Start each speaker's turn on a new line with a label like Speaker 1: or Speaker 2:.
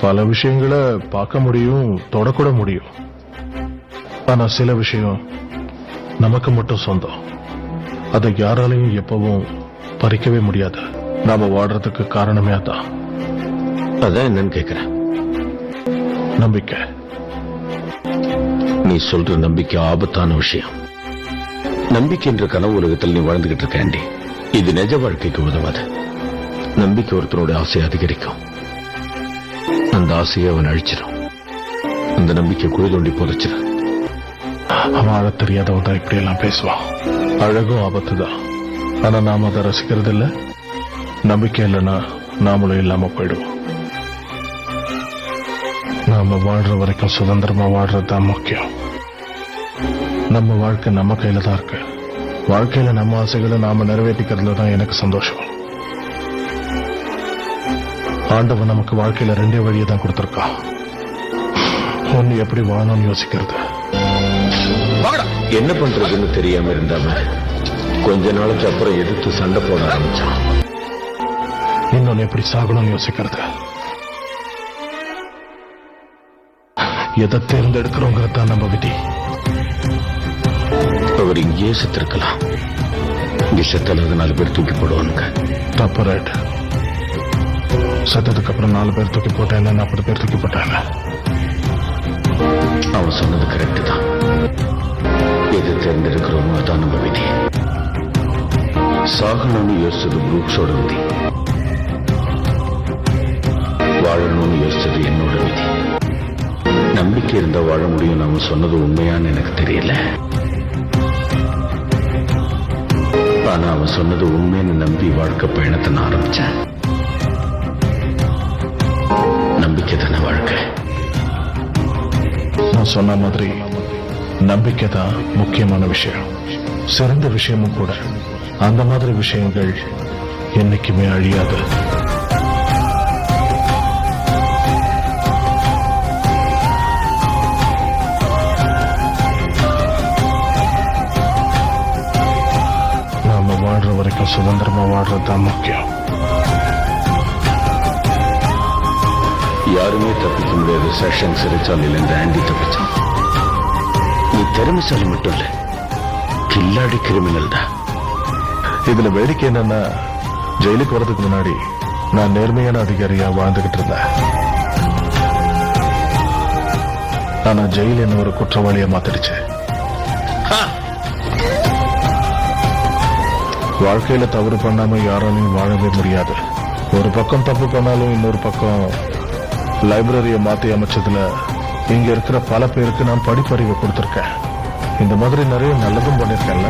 Speaker 1: பல விஷயங்களை பார்க்க முடியும் தொடக்கூட முடியும். ஆனா சில விஷயம் நமக்கு மட்டும் சொந்தம். அதை யாராலையும் எப்பவும் பறிக்கவே முடியாது. நாம வாடுறதுக்கு காரணமே அதான்.
Speaker 2: அதான் என்னன்னு கேக்குறேன்.
Speaker 1: நம்பிக்கை.
Speaker 2: நீ சொல்ற நம்பிக்கை ஆபத்தான விஷயம். நம்பிக்கை என்ற கனவு உலகத்தில் நீ வாழ்ந்துகிட்டு இருக்க ஆண்டி. இது நிஜ வாழ்க்கைக்கு உதவாது. நம்பிக்கை ஒருத்தனோட ஆசையை அதிகரிக்கும். அந்த ஆசையை அவன் அழிச்சிடும் அந்த நம்பிக்கை குழி தோண்டி புதைச்சிடும்
Speaker 1: அவன் அழ தெரியாதவன் தான் இப்படி எல்லாம் பேசுவான். அழகும் ஆபத்து தான் ஆனா நாம அதை ரசிக்கிறது இல்ல நம்பிக்கை இல்லைன்னா நாமளும் இல்லாம போயிடுவோம். நாம வாழ்ற வரைக்கும் சுதந்திரமா வாழ்றது தான் முக்கியம். நம்ம வாழ்க்கை நம்ம கையில தான் இருக்கு. வாழ்க்கையில நம்ம ஆசைகளை நாம நிறைவேற்றிக்கிறதுல தான் எனக்கு சந்தோஷம். ஆண்டவன் நமக்கு வாழ்க்கையில ரெண்டே வழியை தான் கொடுத்திருக்கான் ஒன்னு எப்படி வாழணும்னு யோசிக்கிறது?
Speaker 2: என்ன பண்றதுன்னு தெரியாம இருந்தாம கொஞ்ச நாளுக்கு அப்புறம் எதிர்த்து சண்டை போட ஆரம்பிச்சான்
Speaker 1: இன்னொன்னு எப்படி சாகணும்னு யோசிக்கிறது? எதை தேர்ந்தெடுக்கிறோங்கிறது தான் நம்ம விதி.
Speaker 2: அவர் இங்கேயே செத்திருக்கலாம். இங்க செத்தல நாலு பேர் தூக்கி போடுவானுங்க.
Speaker 1: தப்பு ரைட் சத்ததுக்கு அப்புறம் நாலு பேர் தூக்கி போட்டேன் நாற்பது பேர் தூக்கி போட்டாங்க.
Speaker 2: அவன் சொன்னது கரெக்ட் தான். எது தேர்ந்தெடுக்கிறோமோ அதான் நம்ம விதி சாகணும்னு யோசிச்சது புரூக்ஸோட விதி. வாழணும்னு யோசிச்சது என்னோட விதி. நம்பிக்கை இருந்தா வாழ முடியும் அவன் சொன்னது உண்மையான்னு எனக்கு தெரியல. ஆனா அவன் சொன்னது உண்மைன்னு நம்பி வாழ்க்கை பயணத்தை நான் ஆரம்பிச்சேன்.
Speaker 1: சொன்ன மாதிரி நம்பிக்கை தான் முக்கியமான விஷயம். சிறந்த விஷயமும் கூட அந்த மாதிரி விஷயங்கள் என்னைக்குமே அழியாது. நாம வாழ்ற வரைக்கும் சுதந்திரமா வாழ்றது தான் முக்கியம்.
Speaker 2: யாருமே தப்பிக்க முடியாது செஷன் சிறைச்சாலையில் இருந்து ஆண்டி தப்பிச்சான் திறமைசாலி மட்டும் இல்ல கில்லாடி கிரிமினல் தான்.
Speaker 1: இதுல வேடிக்கை என்னன்னா ஜெயிலுக்கு வர்றதுக்கு முன்னாடி நான் நேர்மையான அதிகாரியா வாழ்ந்துகிட்டு இருந்தேன். ஆனா ஜெயில் என்ன ஒரு குற்றவாளியா மாத்திடுச்சு. வாழ்க்கையில தவறு பண்ணாம யாராலையும் வாழவே முடியாது. ஒரு பக்கம் தப்பு பண்ணாலும் இன்னொரு பக்கம் லைப்ரரியை மாத்தி அமைச்சதுல இங்க இருக்கிற பல பேருக்கு நான் படிப்பறிவை கொடுத்திருக்கேன். இந்த மாதிரி நிறைய நல்லதும் பண்ணிருக்கேன்ல